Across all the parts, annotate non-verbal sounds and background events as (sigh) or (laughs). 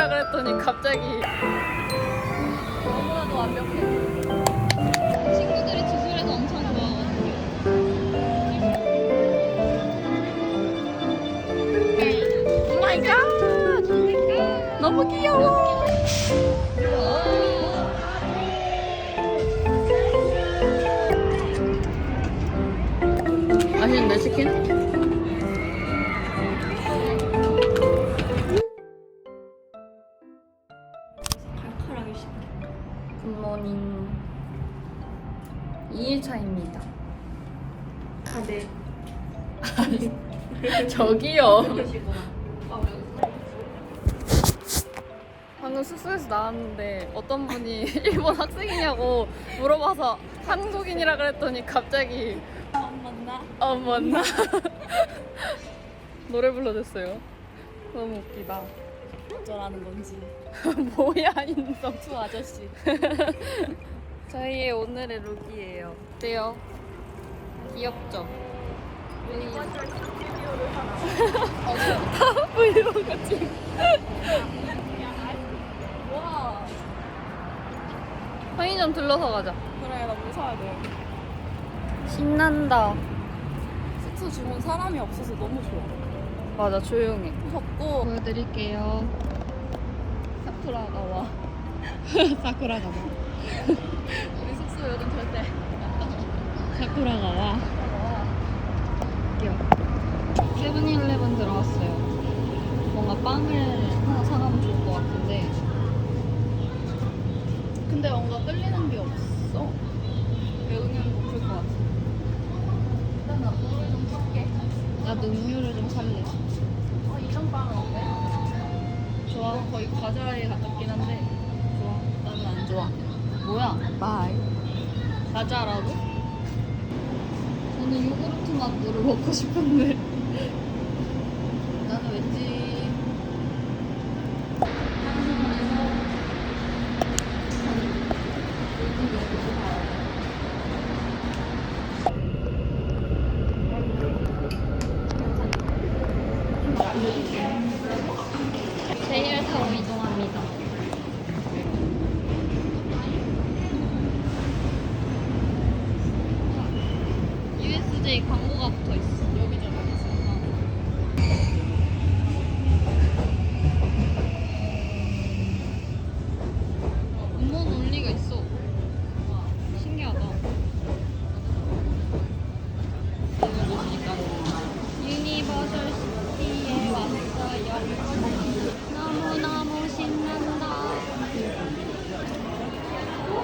한국인이라 그랬더니 갑자기 너무나도 완벽해. 친구들이 주술에서 엄청 좋아하거든요. 오 마이 갓! 너무 귀여워. 맛있는데 치킨? 나왔는데 어떤 분이 (laughs) 일본 학생이냐고 물어봐서 한국인이라 그랬더니 갑자기 안 맞나? 어 맞나? 노래 불러줬어요 너무 웃기다 어쩌라는 건지. (laughs) 뭐야 인성 수 아저씨. (laughs) 저희의 오늘의 룩이에요 어때요? 귀엽죠? 다 브이로그 찍 와. 편의점 들러서 가자 그래, 나 무사야 돼. 신난다 숙소 주문 사람이 없어서 너무 좋아. 맞아 조용해 무섭고. 보여드릴게요 사쿠라가 와. (laughs) 사쿠라가 와 우리 숙소 요즘 절대. 사쿠라가 와 세븐일레븐 들어왔어요 뭔가 빵을 하나 사가면 좋을 것 같은데 근데 뭔가 끌리는 게 없어. 배우면 못볼것 같아. 일단 나 물을 좀 살게. 나도 음료를 좀 살래 어, 이런 빵은 어때? 좋아 거의 과자에 가깝긴 한데 좋아 나는 안 좋아. 뭐야 바이. 과자라고? 저는 요구르트 맛 물을 먹고 싶은데 나는 왠지 제일 타고 이동합니다 USJ 광고가 붙어 있어 여기저기 있어. 음원 올리가 있어 와 신기하다 이거 보시니까 유니버설 시티에 왔어요. 너무너무 신난다. 우와.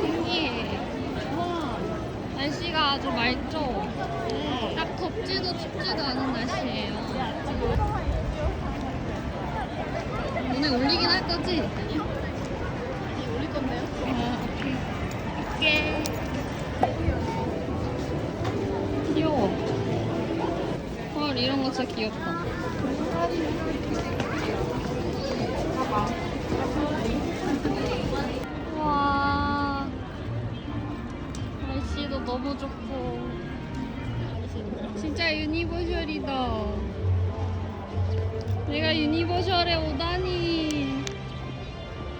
신기해. 와. 날씨가 아주 맑죠? 딱 덥지도 춥지도 않은 날씨예요. 오늘 올리긴 할 거지? 올릴 건데요? 아, 오케이. 오케이. 귀여워. 헐, 이런 거 진짜 귀엽다. 와. 날씨도 너무 좋고. 진짜 유니버셜이다. 내가 유니버셜에 오다니.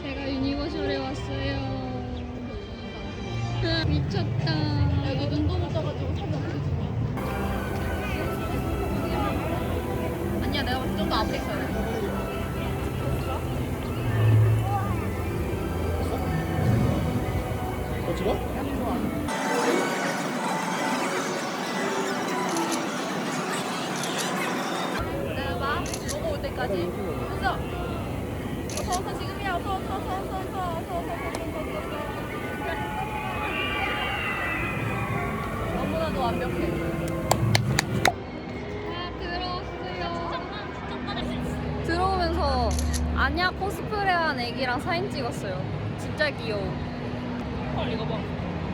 제가 유니버셜에 왔어요. 미쳤다. 여기 눈도 못 떠가지고 어떻게 찍냐? 아니야 내가 좀더 앞에 있어야 돼. 어찌가? 완벽해. 아, 들어왔어요. 들어오면서 아냐 코스프레한 애기랑 사진 찍었어요. 진짜 귀여워. 헐 이거 봐.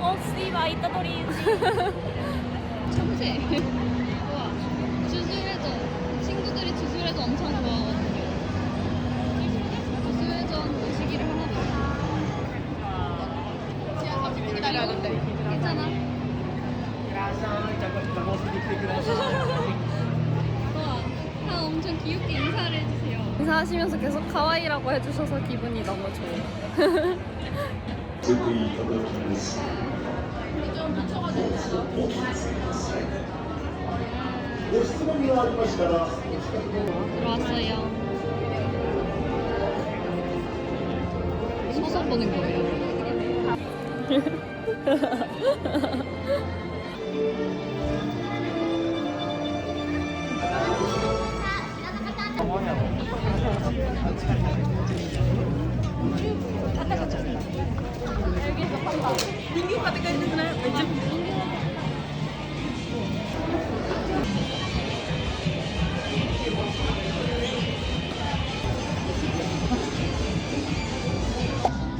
어, 씨바 이따 도리. (laughs) (laughs) 참새. 우와. 주술회전. 친구들이 주술회전 엄청 좋아하거든요. 주술회전 모시기를 하나 봐. 기다려야 된대. 괜찮아? 우와. 다 엄청 귀엽게 인사를 해주세요. 인사하시면서 계속 카와이라고 해주셔서 기분이 너무 좋아요. 들어왔어요. 소설 보는 거예요. (laughs)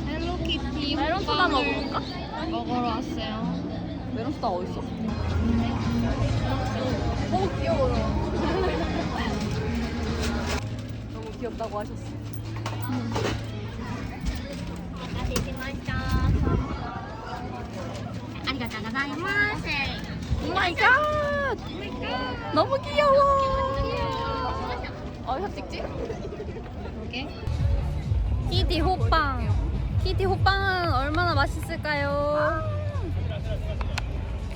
헬로키티 메론 소다 먹어볼까? 먹으러 왔어요. 메론 소다 어딨어? 너무 귀여워. 귀엽다고 하셨어. 오마이갓! 너무 귀여워! 어디서 찍지? 이렇게. 키티 호빵. 키티 호빵은 얼마나 맛있을까요? 아.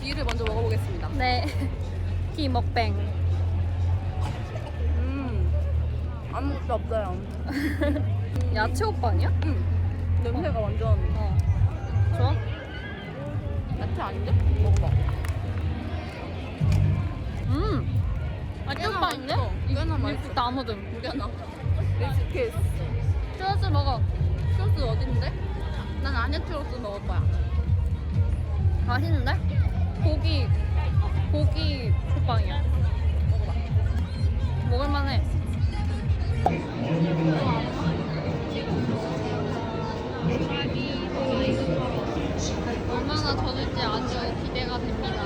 귀를 먼저 먹어보겠습니다. 네. (laughs) 키 먹뱅. 아무것도 없어요. (laughs) 야채 호빵이야? 냄새가 완전 어. 좋아? 야채 아닌데? 먹어봐. 음. 야채 호빵인데? 맛있어. 꽤나 맛있어. 일단 아무든. 우리 하나. 엑스케이스. 쭈스 먹어. 소스 어딘데? 난 안에 트로스 먹을 거야. 맛있는데? 고기, 고기 호빵이야. 먹어봐. 먹을만해. 얼마나 젖을지 아주 기대가 됩니다.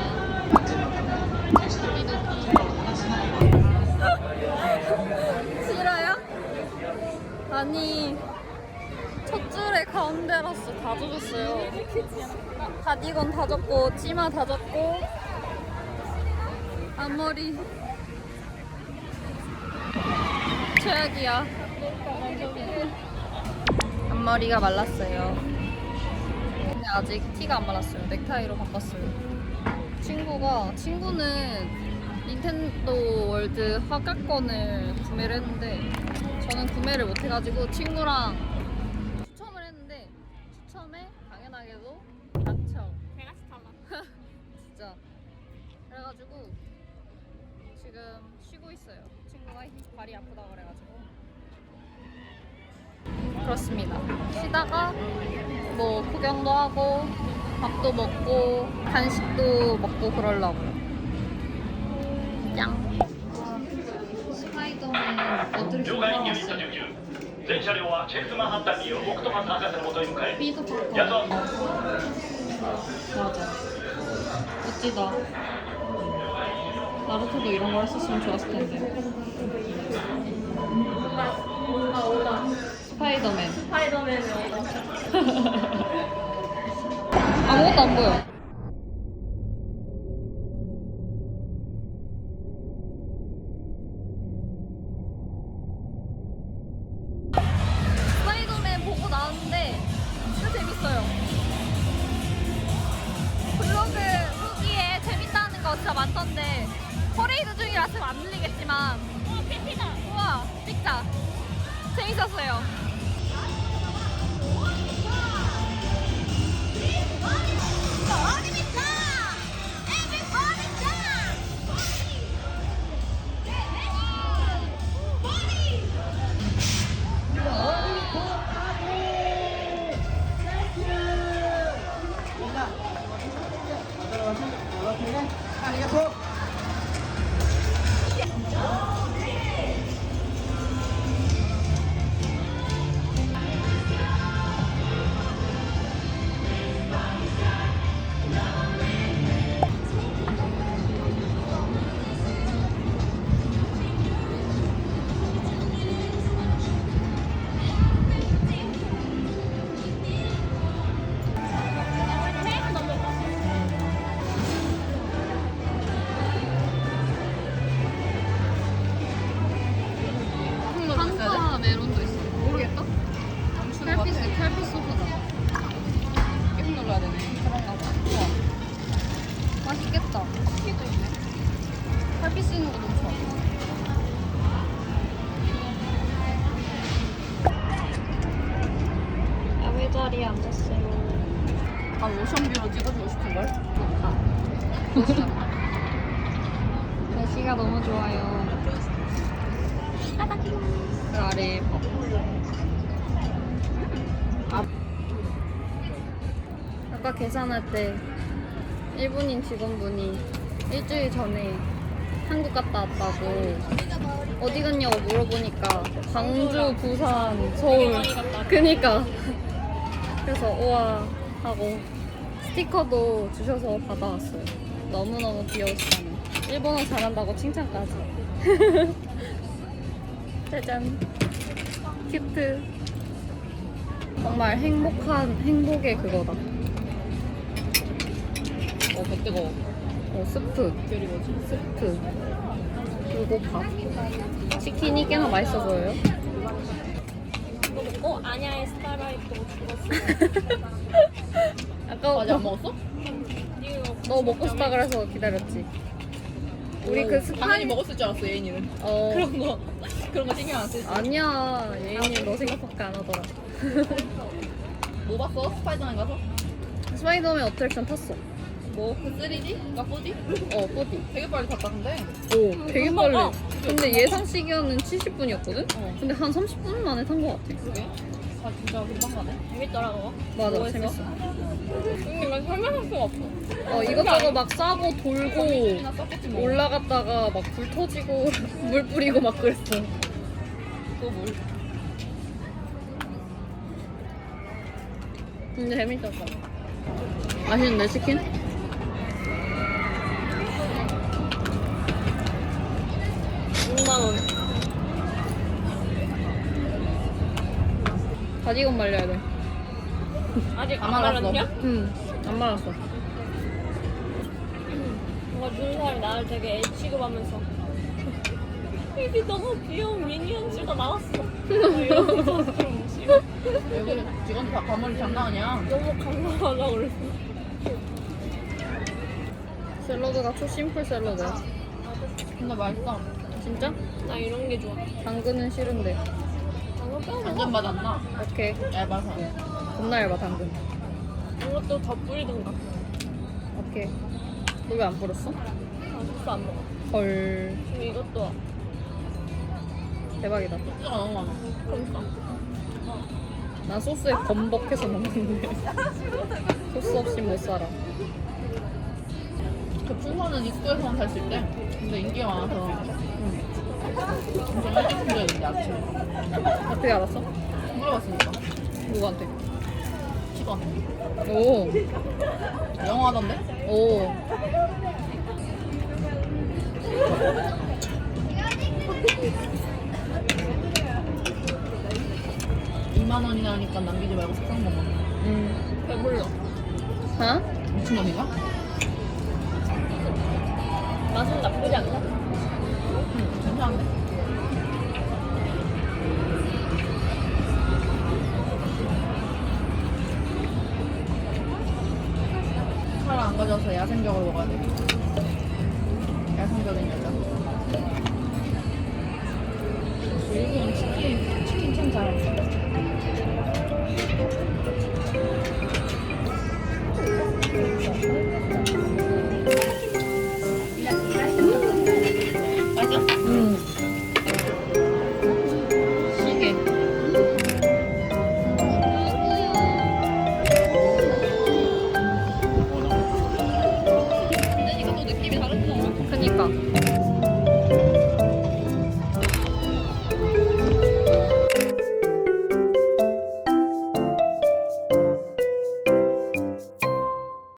첫 줄에 가운데라서 다 젖었어요. 가디건 다 젖고 치마 다 젖고 앞머리 최악이야. 앞머리가 말랐어요. 근데 아직 티가 안 말랐어요. 넥타이로 바꿨어요. 친구가 친구는 닌텐도 월드 화각권을 구매를 했는데 저는 구매를 못 해가지고 친구랑 추첨을 했는데 추첨에 당연하게도 당첨. 제가 시켜봐. (laughs) 진짜. 그래가지고 지금 쉬고 있어요. 친구가 발이 아프다 그래가지고. 그렇습니다. 쉬다가 뭐 구경도 하고 밥도 먹고 간식도 먹고 그러려고요. 짱. 스파이더맨 어디를 了解入院中全車両はチェルスマンハッタンにいるオクトパス博士のもとに向かえ 피드 팝콘. やっと 맞아. 멋지다. 나루토도 이런 걸 했었으면 좋았을 텐데. 스파이더맨. 스파이더맨이 (laughs) 아무것도 안 보여. 아래 봐. 아. 아까 계산할 때 일본인 직원분이 일주일 전에 한국 갔다 왔다고 어디 갔냐고 물어보니까 광주, 부산, 서울 그니까 그래서 우와 하고 스티커도 주셔서 받아왔어요 너무너무 귀여우시다니 일본어 잘한다고 칭찬까지 (laughs) 짜잔 큐트 정말 행복한 행복의 그거다 어, 배 뜨거워. 어 스프 뭐지? 스프 그리고 밥 치킨이 꽤나 맛있어 보여요 어 아냐의 스타라이트 죽었어. (laughs) 아까 아직 안 먹었어? 너 먹고 싶다 그래서 기다렸지 우리 그 스파 당연히 먹었을 줄 알았어 예인이는. 어 그런 거 그런 거 신경 안 쓰지. 아니야 예인이 너 생각밖에 안 하더라 (laughs) 뭐 봤어? 스파이더맨 가서? 스파이더맨 어트랙션 탔어 뭐? 그 3D가 4D? 어 뿌디 되게 빨리 갔다 근데. 오 되게 빨리 근데 예상 시간은 70분이었거든? 어. 근데 한 30분 만에 탄것 같아 그게? 아 진짜 금방 가네. 재밌더라고. 맞아 뭐? 재밌어 이건 설명할 수가 없어. 어 이것저것 막 싸고 돌고 뭐. 올라갔다가 막 불 터지고 (laughs) 물 뿌리고 막 그랬어 또 뭘? 근데 재밌었어 맛있는데 치킨? 가디건 말려야 돼 아직 안 말랐어. 응안 말았어 뭔가 주는 사람이 나를 되게 애 취급하면서 입이 너무 귀여운 미니언즈가 나왔어. 이러면서 좀 싫어. 여기 직원들 다 과몰입 장난 아니야. 너무 강남하다 그랬어. 샐러드가 초 심플 샐러드야 근데 맛있어. 진짜? 나 이런 게 좋아. 당근은 싫은데 방금 빼고 완전 맛안 나. 오케이 얇아서. 겁나 얇아 당근 이것도 더 뿌리든가. 오케이 너 왜 안 뿌렸어? 아, 소스 안 먹어. 헐 그럼 이것도 대박이다 소스가 너무 많아. 그러니까. 난 소스에 범벅해서 먹는데 소스 없이 못 살아 그 풍선은 입구에서만 살 수 있대. 근데 인기가 많아서 엄청 일찍 된대 아침에. 어떻게 알았어? 물어봤으니까. 누구한테? 직원. 오, 영어 하던데? 오. 이만 원이나 하니까 남기지 말고 식당 먹어. 음. 배불러. 어? 미친 놈인가? 맛은 나쁘지 않나? 응, 괜찮은데? 차를 안 가져와서 야생적으로 먹어야 돼.